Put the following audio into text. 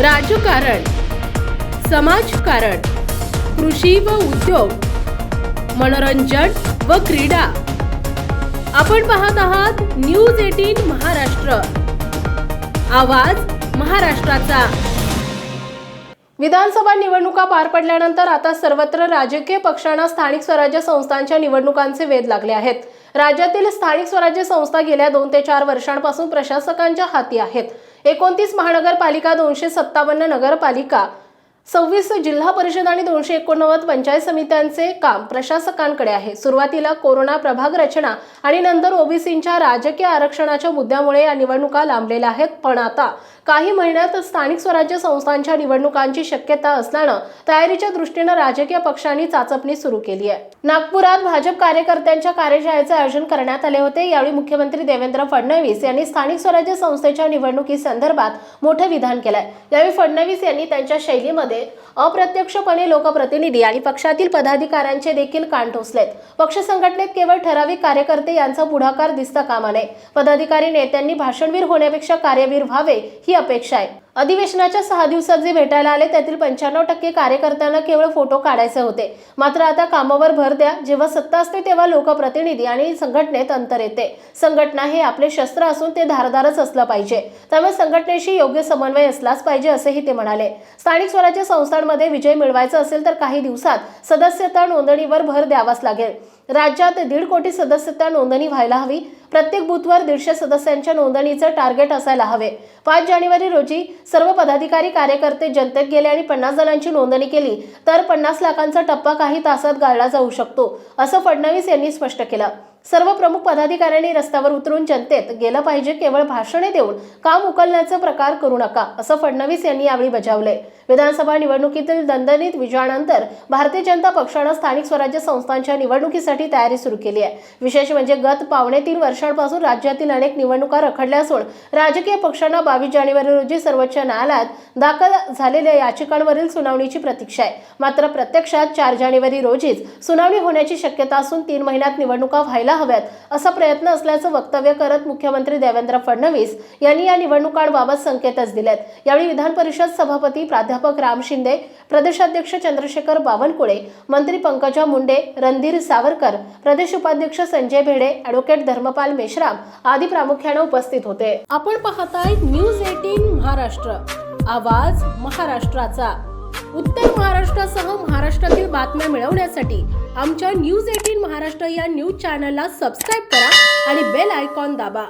राजकारण समाजकारण कृषी व उद्योग मनोरंजन व क्रीडा. आपण पाहत आहात न्यूज एटीन महाराष्ट्र. आवाज महाराष्ट्राचा. विधानसभा निवडणुका पार पडल्यानंतर आता सर्वत्र राजकीय पक्षांना स्थानिक स्वराज्य संस्थांच्या निवडणुकांचे वेध लागले आहेत. राज्यातील स्थानिक स्वराज्य संस्था गेल्या दोन ते चार वर्षांपासून प्रशासकांच्या हाती आहेत. एकोणतीस महानगरपालिका दोनशे सत्तावन्न नगरपालिका सव्वीस जिल्हा परिषद आणि दोनशे एकोणनव्वद पंचायत समित्यांचे काम प्रशासकांकडे आहे. सुरुवातीला कोरोना प्रभाग रचना आणि नंतर ओबीसींच्या राजकीय आरक्षणाच्या मुद्द्यामुळे या निवडणुका लांबलेल्या आहेत. पण आता काही महिन्यात स्थानिक स्वराज्य संस्थांच्या निवडणुकांची शक्यता असल्यानं तयारीच्या दृष्टीनं राजकीय पक्षांनी चाचपणी सुरू केली आहे. नागपुरात भाजप कार्यकर्त्यांच्या कार्यशाळेचे आयोजन करण्यात आले होते. यावेळी मुख्यमंत्री देवेंद्र फडणवीस यांनी स्थानिक स्वराज्य संस्थेच्या निवडणुकीसंदर्भात मोठं विधान केलंय. यावेळी फडणवीस यांनी त्यांच्या शैलीमध्ये अप्रत्यक्षपणे लोकप्रतिनिधी आणि पक्षातील पदाधिकाऱ्यांचे देखील कान ठोसलेत. पक्ष संघटनेत केवळ ठराविक कार्यकर्ते यांचा पुढाकार दिसता कामा नये. पदाधिकारी नेत्यांनी भाषणवीर होण्यापेक्षा कार्यवीर व्हावे ही अपेक्षा आहे. अधिवेशनाच्या सहा दिवसात जे भेटायला आले त्यातील पंच्याण्णव टक्के कार्यकर्त्यांना केवळ फोटो काढायचे होते. मात्र आता कामावर भर द्या. जेव्हा सत्ता असते तेव्हा लोकप्रतिनिधी आणि संघटनेत अंतर येते. संघटना हे आपले शस्त्र असून ते धारदारच असलं पाहिजे. त्यामुळे संघटनेशी योग्य समन्वय असलाच पाहिजे असेही ते म्हणाले. स्थानिक स्वराज्य संस्थांमध्ये विजय मिळवायचा असेल तर काही दिवसात सदस्यता नोंदणीवर भर द्यावाच लागेल. राज्यात दीड कोटी सदस्यता नोंदणी व्हायला हवी. प्रत्येक बूथवर दीडशे सदस्यांच्या नोंदणीचं टार्गेट असायला हवे. पाच जानेवारी रोजी सर्व पदाधिकारी कार्यकर्ते जनतेत गेले आणि पन्नास जणांची नोंदणी केली तर पन्नास लाखांचा टप्पा काही तासात गाळला जाऊ शकतो असं फडणवीस यांनी स्पष्ट केलं. सर्व प्रमुख पदाधिकाऱ्यांनी रस्त्यावर उतरून जनतेत गेलं पाहिजे केवळ भाषणे देऊन काम उकलण्याचा प्रकार करू नका असं फडणवीस यांनी यावेळी बजावले विधानसभा निवडणुकीतील दणदणीत विजयानंतर भारतीय जनता पक्षानं स्थानिक स्वराज्य संस्थांच्या निवडणुकीसाठी तयारी सुरू केली आहे. विशेष म्हणजे गत पावणे तीन वर्षांपासून राज्यातील अनेक निवडणुका रखडल्या असून राजकीय पक्षांना बावीस जानेवारी रोजी सर्वोच्च न्यायालयात दाखल झालेल्या याचिकांवरील सुनावणीची प्रतीक्षा आहे. मात्र प्रत्यक्षात चार जानेवारी रोजीच सुनावणी होण्याची शक्यता असून तीन महिन्यात निवडणुका व्हायला हव्यात. असा प्रयत्न असल्याचं वक्तव्य करत मुख्यमंत्री देवेंद्र फडणवीस यांनी या निवडणुकांबाबत संकेतच दिलेत. यावेळी विधान परिषद सभापती प्राध्यापक राम शिंदे प्रदेशाध्यक्ष चंद्रशेखर बावनकुळे मंत्री पंकजा मुंडे रणधीर सावरकर प्रदेश उपाध्यक्ष संजय भेडे ॲडव्होकेट धर्मपाल मेश्राम आदी प्रामुख्याने उपस्थित होते. आपण पाहताय न्यूज एटीन महाराष्ट्र. आवाज महाराष्ट्राचा. उत्तर महाराष्ट्रासह महाराष्ट्रातील बातम्या मिळवण्यासाठी आमच्या न्यूज एटीन महाराष्ट्र या न्यूज चॅनलला सबस्क्राईब करा आणि बेल आयकॉन दाबा.